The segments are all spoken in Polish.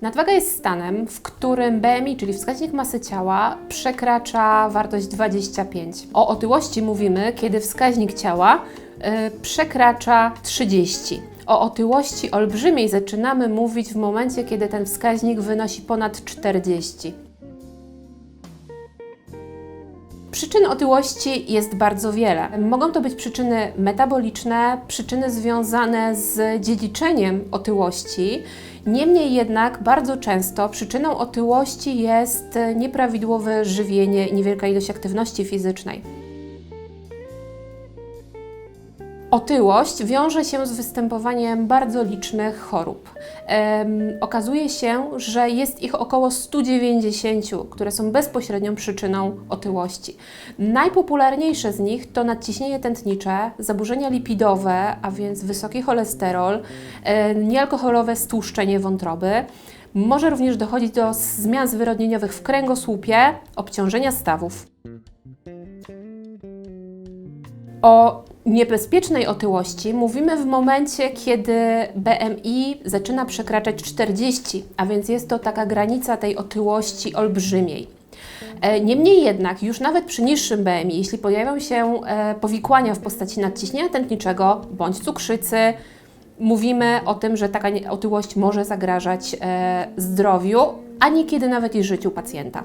Nadwaga jest stanem, w którym BMI, czyli wskaźnik masy ciała, przekracza wartość 25. O otyłości mówimy, kiedy wskaźnik ciała y, przekracza 30. O otyłości olbrzymiej zaczynamy mówić w momencie, kiedy ten wskaźnik wynosi ponad 40. Przyczyn otyłości jest bardzo wiele. Mogą to być przyczyny metaboliczne, przyczyny związane z dziedziczeniem otyłości. Niemniej jednak bardzo często przyczyną otyłości jest nieprawidłowe żywienie niewielka ilość aktywności fizycznej. Otyłość wiąże się z występowaniem bardzo licznych chorób. Okazuje się, że jest ich około 190, które są bezpośrednią przyczyną otyłości. Najpopularniejsze z nich to nadciśnienie tętnicze, zaburzenia lipidowe, a więc wysoki cholesterol, e, niealkoholowe stłuszczenie wątroby. Może również dochodzić do zmian zwyrodnieniowych w kręgosłupie, obciążenia stawów. O niebezpiecznej otyłości mówimy w momencie, kiedy BMI zaczyna przekraczać 40, a więc jest to taka granica tej otyłości olbrzymiej. E, Niemniej jednak, już nawet przy niższym BMI, jeśli pojawią się e, powikłania w postaci nadciśnienia tętniczego bądź cukrzycy, mówimy o tym, że taka otyłość może zagrażać e, zdrowiu, a niekiedy nawet i życiu pacjenta.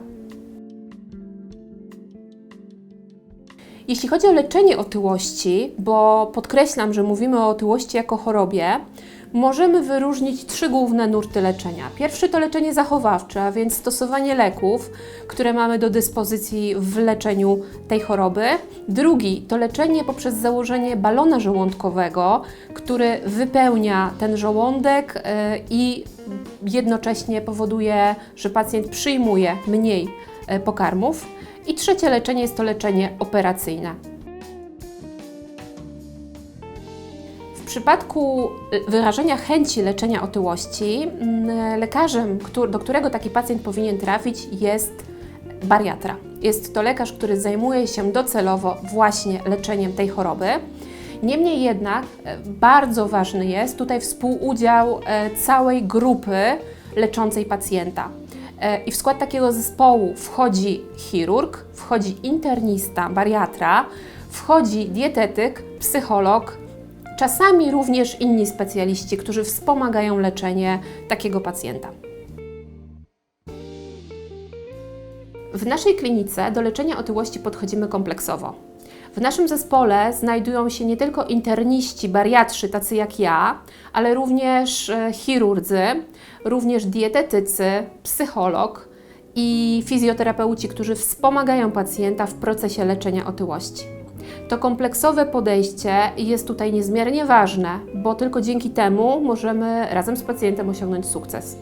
Jeśli chodzi o leczenie otyłości, bo podkreślam, że mówimy o otyłości jako chorobie, możemy wyróżnić trzy główne nurty leczenia. Pierwszy to leczenie zachowawcze, a więc stosowanie leków, które mamy do dyspozycji w leczeniu tej choroby. Drugi to leczenie poprzez założenie balona żołądkowego, który wypełnia ten żołądek e, i jednocześnie powoduje, że pacjent przyjmuje mniej pokarmów. I trzecie leczenie jest to leczenie operacyjne. W przypadku y, wyrażenia chęci leczenia otyłości, mm, lekarzem, któ- do którego taki pacjent powinien trafić, jest bariatra. Jest to lekarz, który zajmuje się docelowo właśnie leczeniem tej choroby. Niemniej jednak e, bardzo ważny jest tutaj współudział e, całej grupy leczącej pacjenta. E, I w skład takiego zespołu wchodzi chirurg, wchodzi internista, bariatra, wchodzi dietetyk, psycholog, czasami również inni specjaliści, którzy wspomagają leczenie takiego pacjenta. W naszej klinice do leczenia otyłości podchodzimy kompleksowo. W naszym zespole znajdują się nie tylko interniści, bariatrzy, tacy jak ja, ale również e, chirurdzy, również dietetycy, psycholog i fizjoterapeuci, którzy wspomagają pacjenta w procesie leczenia otyłości. To kompleksowe podejście jest tutaj niezmiernie ważne, bo tylko dzięki temu możemy razem z pacjentem osiągnąć sukces.